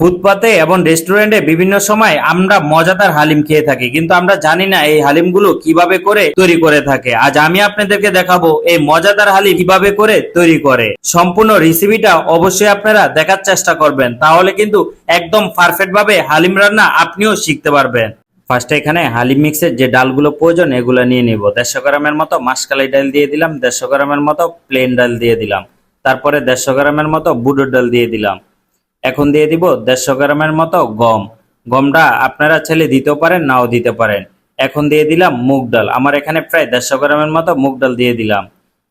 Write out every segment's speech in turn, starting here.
ফুটপাতে এবং রেস্টুরেন্টে বিভিন্ন সময় আমরা মজাদার হালিম খেয়ে থাকি। কিন্তু আমরা জানি না এই হালিমগুলো কীভাবে করে তৈরি করে থাকে। আজ আমি আপনাদেরকে দেখাবো এই মজাদার হালিম কীভাবে করে তৈরি করে। সম্পূর্ণ রেসিপিটা অবশ্যই আপনারা দেখার চেষ্টা করবেন। তাহলে কিন্তু একদম পারফেক্ট ভাবে হালিম রান্না আপনিও শিখতে পারবেন। ফার্স্টে এখানে হালিম মিক্সের যে ডালগুলো প্রয়োজন, এগুলো নিয়ে নিব। দেড়শো গ্রামের মতো মাসকালাই ডাল দিয়ে দিলাম, দেড়শো গ্রামের মতো প্লেন ডাল দিয়ে দিলাম। তারপরে দেড়শো গ্রামের মতো বুডোর ডাল দিয়ে দিলাম। এখন দিয়ে দিব দেড়শো গ্রামের মতো গম। গমটা আপনারা ছেলে দিতেও পারেন, নাও দিতে পারেন। এখন দিয়ে দিলাম মুগ ডাল। আমার এখানে প্রায় দেড়শো গ্রামের মতো মুগ ডাল দিয়ে দিলাম।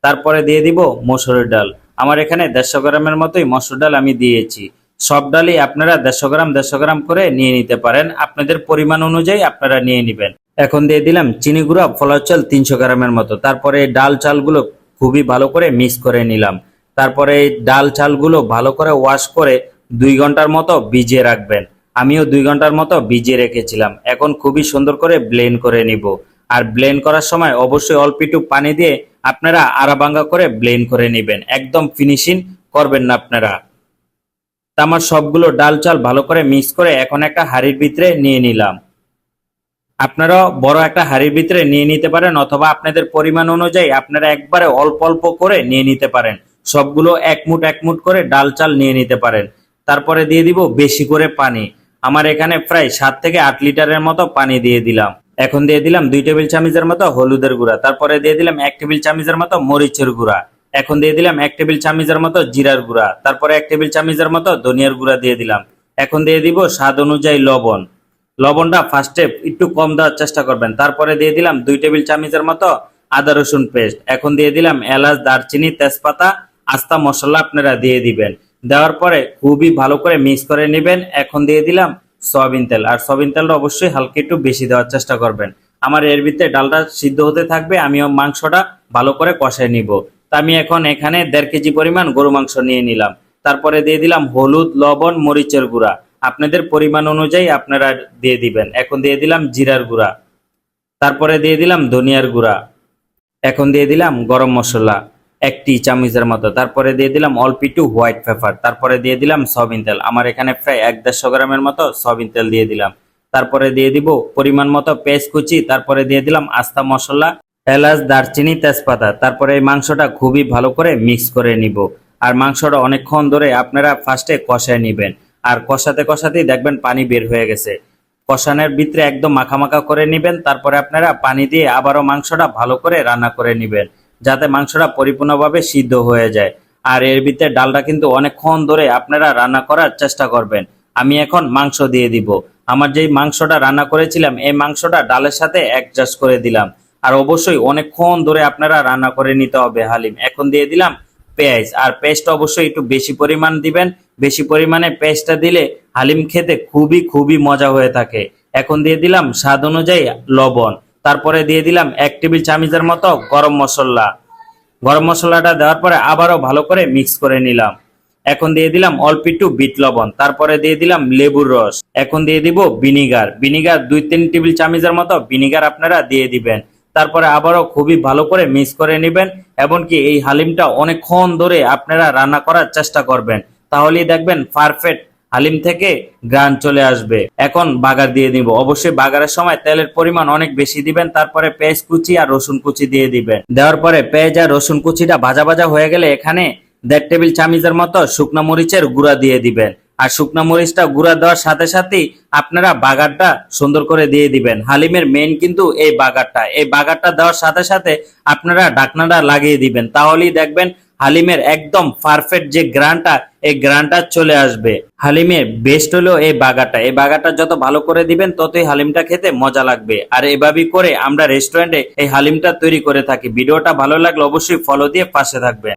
তারপরে দিয়ে দিব মসুরের ডাল। আমার এখানে দেড়শো গ্রামের মতোই মসুর ডাল আমি দিয়েছি। সব ডালই আপনারা দেড়শো গ্রাম দেড়শো গ্রাম করে নিয়ে নিতে পারেন। আপনাদের পরিমাণ অনুযায়ী আপনারা নিয়ে নেবেন। এখন দিয়ে দিলাম চিনি গুঁড়া ফলার চাল তিনশো গ্রামের মতো। তারপরে ডাল চালগুলো খুবই ভালো করে মিক্স করে নিলাম। তারপরে ডাল চালগুলো ভালো করে ওয়াশ করে দুই ঘণ্টার মতো ভিজিয়ে রাখবেন। আমিও দুই ঘণ্টার মতো ভিজিয়ে রেখেছিলাম। এখন খুবই সুন্দর করে ব্লেন্ড করে নিব। আর ব্লেন্ড করার সময় অবশ্যই অল্প একটু পানি দিয়ে আপনারা আরাবাঙ্গা করে ব্লেন্ড করে নেবেন। একদম ফিনিশিং করবেন না আপনারা। আমার সবগুলো ডাল চাল ভালো করে মিক্স করে এখন একটা হাঁড়ির ভিতরে নিয়ে নিলাম। আপনারা বড় একটা হাঁড়ির ভিতরে নিয়ে নিতে পারেন অথবা আপনাদের পরিমাণ অনুযায়ী আপনারা একবারে অল্প অল্প করে নিয়ে নিতে পারেন। সবগুলো এক মুঠ এক করে ডাল চাল নিয়ে নিতে পারেন। তারপরে দিয়ে দিব বেশি করে পানি। আমার এখানে প্রায় সাত থেকে আট লিটারের মতো পানি দিয়ে দিলাম। এখন দিয়ে দিলাম দুই টেবিল চামচের মতো হলুদের গুঁড়া। তারপরে দিয়ে দিলাম এক টেবিল চামচের মতো মরিচের গুঁড়া। এখন দিয়ে দিলাম এক টেবিল চামচের মতো জিরার গুঁড়া। তারপরে এক টেবিল চামচের মতো ধনিয়ার গুঁড়া দিয়ে দিলাম। এখন দিয়ে দিব স্বাদ অনুযায়ী লবণ। লবণটা ফার্স্টে একটু কম দেওয়ার চেষ্টা করবেন। তারপরে দিয়ে দিলাম দুই টেবিল চামচের মতো আদা রসুন পেস্ট। এখন দিয়ে দিলাম এলাচ, দারচিনি, তেজপাতা, আস্তা মশলা আপনারা দিয়ে দিবেন। দেওয়ার পরে খুবই ভালো করে মিক্স করে নেবেন। এখন দিয়ে দিলাম সয়াবিন তেল। আর সয়াবিন তেলটা অবশ্যই হালকা একটু বেশি দেওয়ার চেষ্টা করবেন। আমার এর ভিতরে ডালটা সিদ্ধ হতে থাকবে আমিও মাংসটা ভালো করে কষায় নিব। তা আমি এখন এখানে দেড় কেজি পরিমাণ গরু মাংস নিয়ে নিলাম। তারপরে দিয়ে দিলাম হলুদ, লবণ, মরিচের গুঁড়া। আপনাদের পরিমাণ অনুযায়ী আপনারা দিয়ে দিবেন। এখন দিয়ে দিলাম জিরার গুঁড়া। তারপরে দিয়ে দিলাম ধনিয়ার গুঁড়া। এখন দিয়ে দিলাম গরম মশলা। একটি চামচের মতো। তারপরে দিয়ে দিলাম অল্প একটু হোয়াইট পেপার তারপরে দিয়ে দিলাম সয়াবিন তেল। আমার এখানে প্রায় এক দেড়শো গ্রামের মতো সয়াবিন তেল দিয়ে দিলাম। তারপরে দিয়ে দিব পরিমাণ মতো পেঁয়াজ কুচি। তারপরে দিয়ে দিলাম আস্তা মশলা, এলাচ, দারচিনি, তেজপাতা। তারপরে এই মাংসটা খুবই ভালো করে মিক্স করে নিব। আর মাংসটা অনেকক্ষণ ধরে আপনারা ফার্স্টে কষায় নিবেন। আর কষাতে কষাতেই দেখবেন পানি বের হয়ে গেছে। কষানোর ভিতরে একদম মাখামাখা করে নিবেন। তারপরে আপনারা পানি দিয়ে আবারও মাংসটা ভালো করে রান্না করে নিবেন। যাতে মাংসটা পরিপূর্ণভাবে সিদ্ধ হয়ে যায়। আর এর ভিতরে ডালটা কিন্তু অনেকক্ষণ ধরে আপনারা রান্না করার চেষ্টা করবেন। আমি এখন মাংস দিয়ে দিব। আমার যেই মাংসটা রান্না করেছিলাম, এই মাংসটা ডালের সাথে অ্যাডজাস্ট করে দিলাম। আর অবশ্যই অনেকক্ষণ ধরে আপনারা রান্না করে নিতে হবে, হালিম। এখন দিয়ে দিলাম পেঁয়াজ। আর পেস্টটা অবশ্যই একটু বেশি পরিমাণ দিবেন। বেশি পরিমাণে পেস্টটা দিলে হালিম খেতে খুবই খুবই মজা হয়ে থাকে। এখন দিয়ে দিলাম স্বাদ অনুযায়ী লবণ। তারপরে দিয়ে দিলাম এক টেবিল চামচের মতো গরম মশলা। গরম মশলাটা দেওয়ার পরে আবারও ভালো করে মিক্স করে নিলাম। এখন দিয়ে দিলাম অল্প একটু বিট লবণ। তারপরে দিয়ে দিলাম লেবুর রস। এখন দিয়ে দিব ভিনিগার। ভিনিগার দুই তিন টেবিল চামচের মতো ভিনিগার আপনারা দিয়ে দিবেন। তারপরে আবারও খুবই ভালো করে মিক্স করে নেবেন, এমনকি এই হালিমটা অনেকক্ষণ ধরে আপনারা রান্না করার চেষ্টা করবেন। তাহলেই দেখবেন পারফেক্ট হালিম থেকে গ্রান চলে আসবে। এখন বাগার দিয়ে দিব। অবশ্যই বাগারের সময় তেলের পরিমাণ অনেক বেশি দিবেন, তারপরে পেঁয়াজ কুচি আর রসুন কুচি দিয়ে দিবেন। দেওয়ার পরে পেঁয়াজ আর রসুন কুচিটা ভাজা ভাজা হয়ে গেলে এখানে দেড় টেবিল চামচের মতো শুকনো মরিচের গুঁড়া দিয়ে দিবেন। আর শুকনো মরিচটা গুঁড়া দেওয়ার সাথে সাথেই আপনারা বাগারটা সুন্দর করে দিয়ে দিবেন। হালিমের মেন কিন্তু এই বাগারটা। এই বাগারটা দেওয়ার সাথে সাথে আপনারা ঢাকনাটা লাগিয়ে দিবেন। তাহলেই দেখবেন হালিমের একদম পারফেক্ট যে গ্রানটা, এই গ্রানটা চলে আসবে। হালিমের বেস্ট হলো এই বাগাটা। এই বাগাটা যত ভালো করে দিবেন, ততই হালিমটা খেতে মজা লাগবে। আর এভাবেই করে আমরা রেস্টুরেন্টে এই হালিমটা তৈরি করে থাকি। ভিডিওটা ভালো লাগলে অবশ্যই ফলো দিয়ে পাশে থাকবেন।